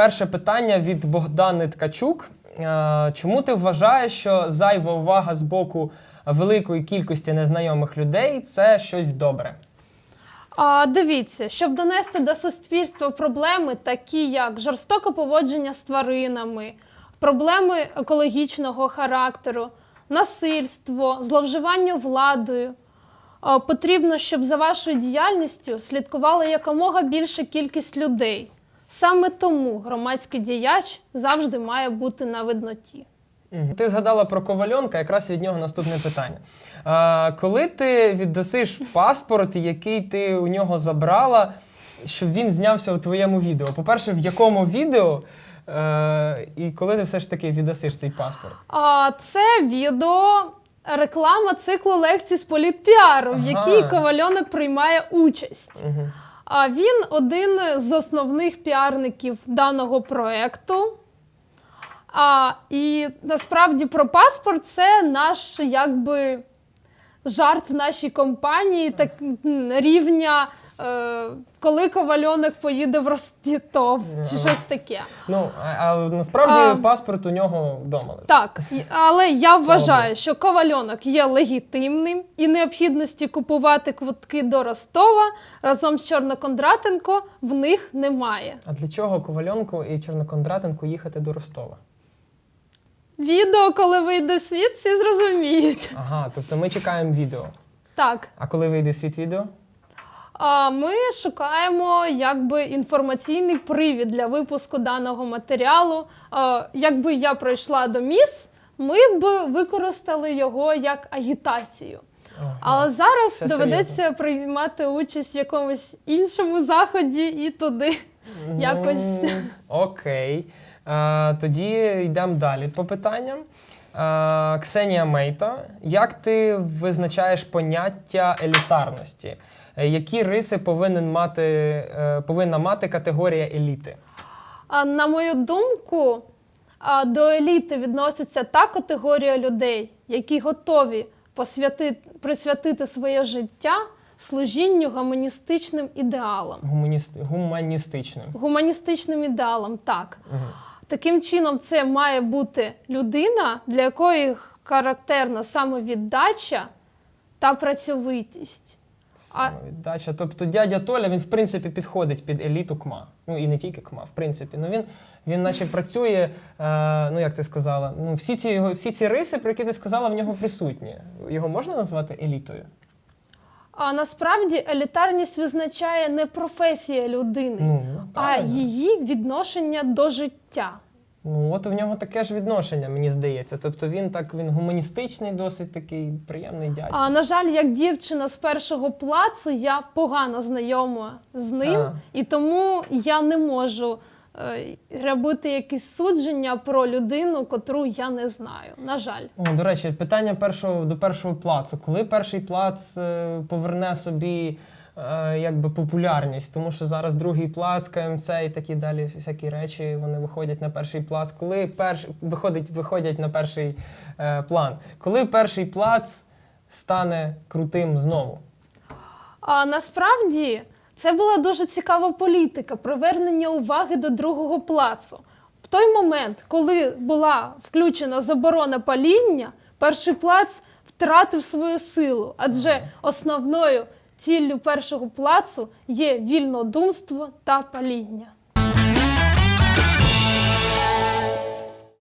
перше питання від Богдани Ткачук. Е, Чому ти вважаєш, що зайва увага з боку великої кількості незнайомих людей це щось добре? А, дивіться, щоб донести до суспільства проблеми, такі як жорстоке поводження з тваринами, проблеми екологічного характеру, насильство, зловживання владою. Потрібно, щоб за вашою діяльністю слідкувала якомога більша кількість людей. Саме тому громадський діяч завжди має бути на видноті. Ти згадала про Ковальонка, якраз від нього наступне питання. А, коли ти віддасиш паспорт, який ти у нього забрала, щоб він знявся у твоєму відео? По-перше, в якому відео? Е, і коли ти все ж таки віддасиш цей паспорт? А це відео реклама циклу лекцій з політпіару, в Ага. якій Ковальонок приймає участь. Угу. А він один з основних піарників даного проекту. А, і насправді про паспорт це наш якби жарт в нашій компанії, так рівня. Е, Коли Ковальонок поїде в Ростітов, чи щось таке. Ну, а, а насправді А. паспорт у нього вдома. Так, але я вважаю, що ковальонок є легітимним і необхідності купувати квитки до Ростова разом з Чорнокондратенко в них немає. А для чого Ковальонку і Чорнокондратенку їхати до Ростова? Відео, коли вийде в світ, всі зрозуміють. Ага, тобто ми чекаємо відео. Так, А коли вийде світ відео? А ми шукаємо якби інформаційний привід для випуску даного матеріалу. А, Якби я пройшла до міс, ми б використали його як агітацію. Ага. Але зараз Це доведеться приймати участь в якомусь іншому заході і туди. якось. Ну, окей. А, тоді йдемо далі по питанням. А, Ксенія Мейта, як ти визначаєш поняття елітарності? Е, Які риси повинен мати, е, повинна мати категорія еліти? На мою думку, до еліти відноситься та категорія людей, які готові посвяти, присвятити своє життя служінню гуманістичним ідеалам. Гуманіст, гуманістичним. Гуманістичним ідеалам, так. Угу. Таким чином, це має бути людина, для якої характерна самовіддача та працьовитість. А-. Тобто дядя Толя, він в принципі підходить під еліту КМА. Ну і не тільки КМА, в принципі. Ну він, він наче працює, е, ну як ти сказала, ну всі ці його всі ці риси, про які ти сказала, в нього присутні. Його можна назвати елітою? А насправді елітарність визначає не професія людини, Ну, а її відношення до життя. Ну от в нього таке ж відношення, мені здається. Тобто він так він гуманістичний, досить такий приємний дядько. А на жаль, як дівчина з першого плацу, я погано знайома з ним, А. і тому я не можу робити якісь судження про людину, котру я не знаю. На жаль. О, до речі, питання першого до першого плацу. Коли перший плац е, поверне собі е, якби популярність? Тому що зараз другий плац, КМЦ і такі далі всякі речі вони виходять на перший плац. Коли перш виходить, виходять на перший е, план? Коли перший плац стане крутим знову? А насправді це була дуже цікава політика привернення уваги до другого плацу. В той момент, коли була включена заборона паління, перший плац втратив свою силу, адже основною ціллю першого плацу є вільнодумство та паління.